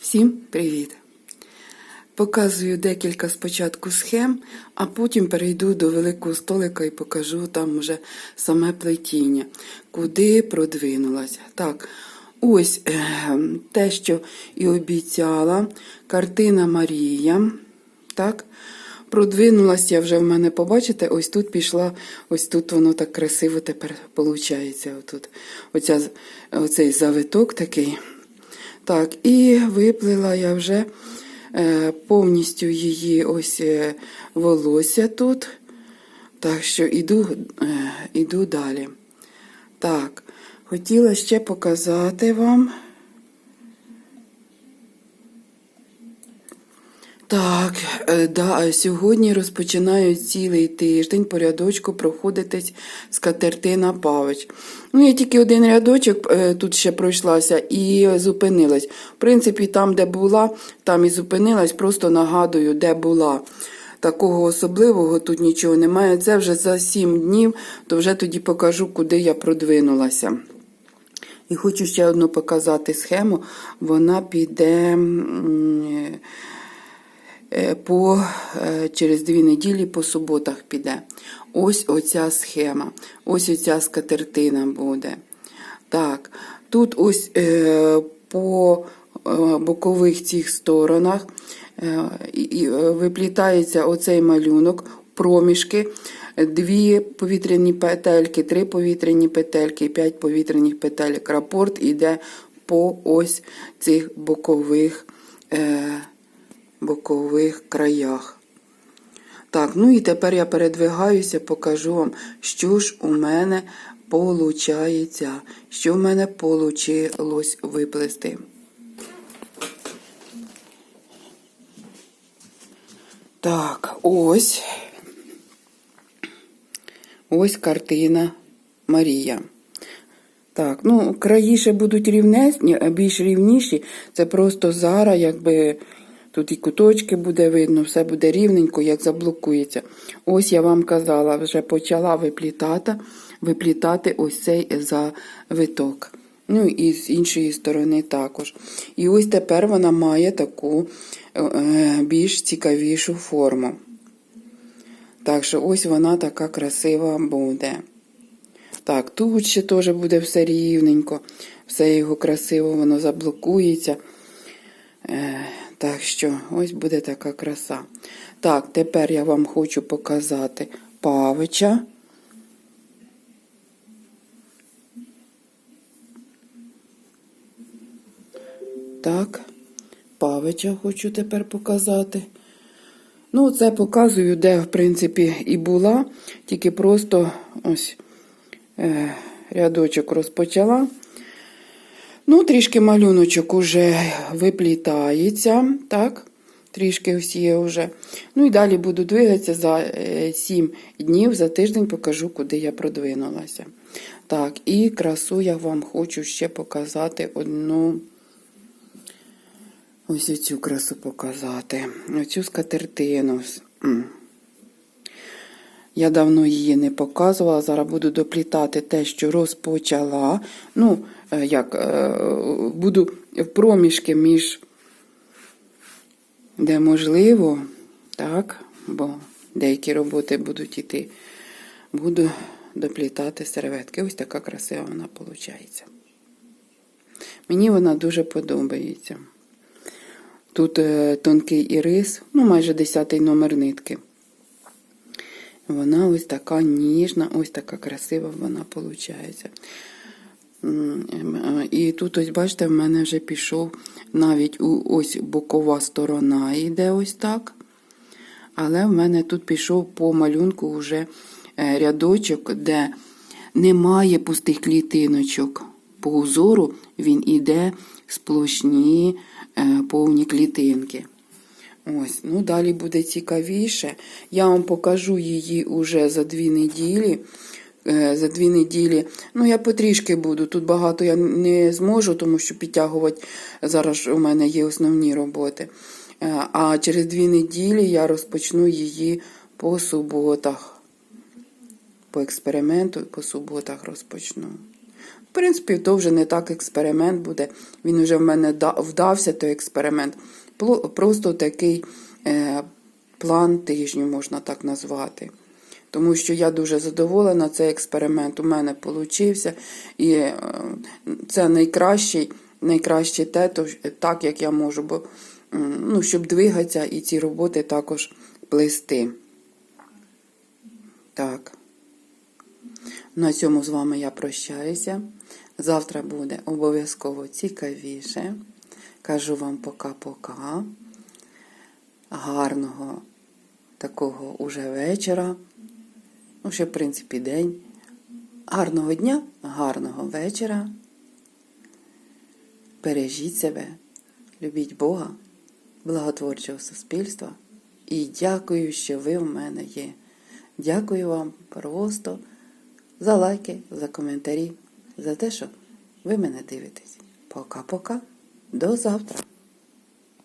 Всім привіт! Показую декілька спочатку схем, а потім перейду до великого столика і покажу там вже саме плетіння, куди продвинулася. Так, ось е, те, що і обіцяла, картина Марія. Так, продвинулася я вже в мене, побачите, ось тут пішла, ось тут воно так красиво тепер виходить. Оця, оцей завиток такий. Так, і виплила я вже е, повністю її ось е, волосся тут. Так що іду, е, іду далі. Так, хотіла ще показати вам. Так, е, да, сьогодні розпочинаю цілий тиждень по рядочку проходитись скатертина Павич. Ну, я тільки один рядочок е, тут ще пройшлася і зупинилась. В принципі, там, де була, там і зупинилась, просто нагадую, де була. Такого особливого тут нічого немає. Це вже за сім днів, то вже тоді покажу, куди я продвинулася. І хочу ще одну показати схему. Вона піде. Е, по, е, через дві неділі по суботах піде. Ось оця схема. Ось оця скатертина буде. Так, тут ось е, по бокових цих сторонах виплітається оцей малюнок, проміжки, дві повітряні петельки, три повітряні петельки, п'ять повітряних петелек. Рапорт іде по ось цих бокових. Е, бокових краях. Так, ну і тепер я передвигаюся, покажу вам, що ж у мене получається, що в мене вийшло виплести. Так, ось. Ось картина Марія. Так, ну, краї ще будуть рівнесні, а більш рівніші. Це просто зараз, якби тут і куточки буде видно, все буде рівненько, як заблокується. Ось я вам казала, вже почала виплітати, виплітати ось цей завиток. Ну і з іншої сторони також. І ось тепер вона має таку е, більш цікавішу форму. Так що ось вона така красива буде. Так, тут ще теж буде все рівненько, все його красиво, воно заблокується. Так що ось буде така краса. Так, тепер я вам хочу показати павича. Так, павича хочу тепер показати. Ну, це показую, де, в принципі, і була, тільки просто ось е, рядочок розпочала. Ну, трішки малюночок уже виплітається, так? Трішки всі вже. Ну і далі буду двигатися за 7 днів, за тиждень покажу, куди я продвинулася. Так, і красу я вам хочу ще показати одну. Ось оцю красу показати. Оцю скатертину. Я давно її не показувала. Зараз буду доплітати те, що розпочала. Ну, е, як, е, буду в проміжки між, де можливо, так, бо деякі роботи будуть йти. Буду доплітати серветки. Ось така красива вона виходить. Мені вона дуже подобається. Тут е, тонкий ірис, ну майже 10 номер нитки. Вона ось така ніжна, ось така красива вона виходить. І тут, ось, бачите, в мене вже пішов навіть ось бокова сторона йде ось так. Але в мене тут пішов по малюнку вже е, рядочок, де немає пустих клітиночок. По узору він іде сплошні е, повні клітинки. Ось, ну далі буде цікавіше. Я вам покажу її уже за дві неділі. Е, За дві неділі. Ну, я потрішки буду. Тут багато я не зможу, тому що підтягувати зараз у мене є основні роботи. Е, А через дві неділі я розпочну її по суботах. По експерименту по суботах розпочну. В принципі, то вже не так експеримент буде. Він вже в мене вдався, той експеримент. Просто такий е, план тижню, можна так назвати. Тому що я дуже задоволена, цей експеримент у мене получився. І е, це найкращий, найкраще те, то, так як я можу, бо, ну, щоб двигатися і ці роботи також плести. Так. На цьому з вами я прощаюся. Завтра буде обов'язково цікавіше. Кажу вам пока-пока. Гарного такого уже вечора. Ну, ще, в принципі, день. Гарного дня, гарного вечора. Бережіть себе, любіть Бога, благотворчого суспільства. І дякую, що ви в мене є. Дякую вам просто за лайки, за коментарі, за те, що ви мене дивитесь. Пока-пока. До завтра.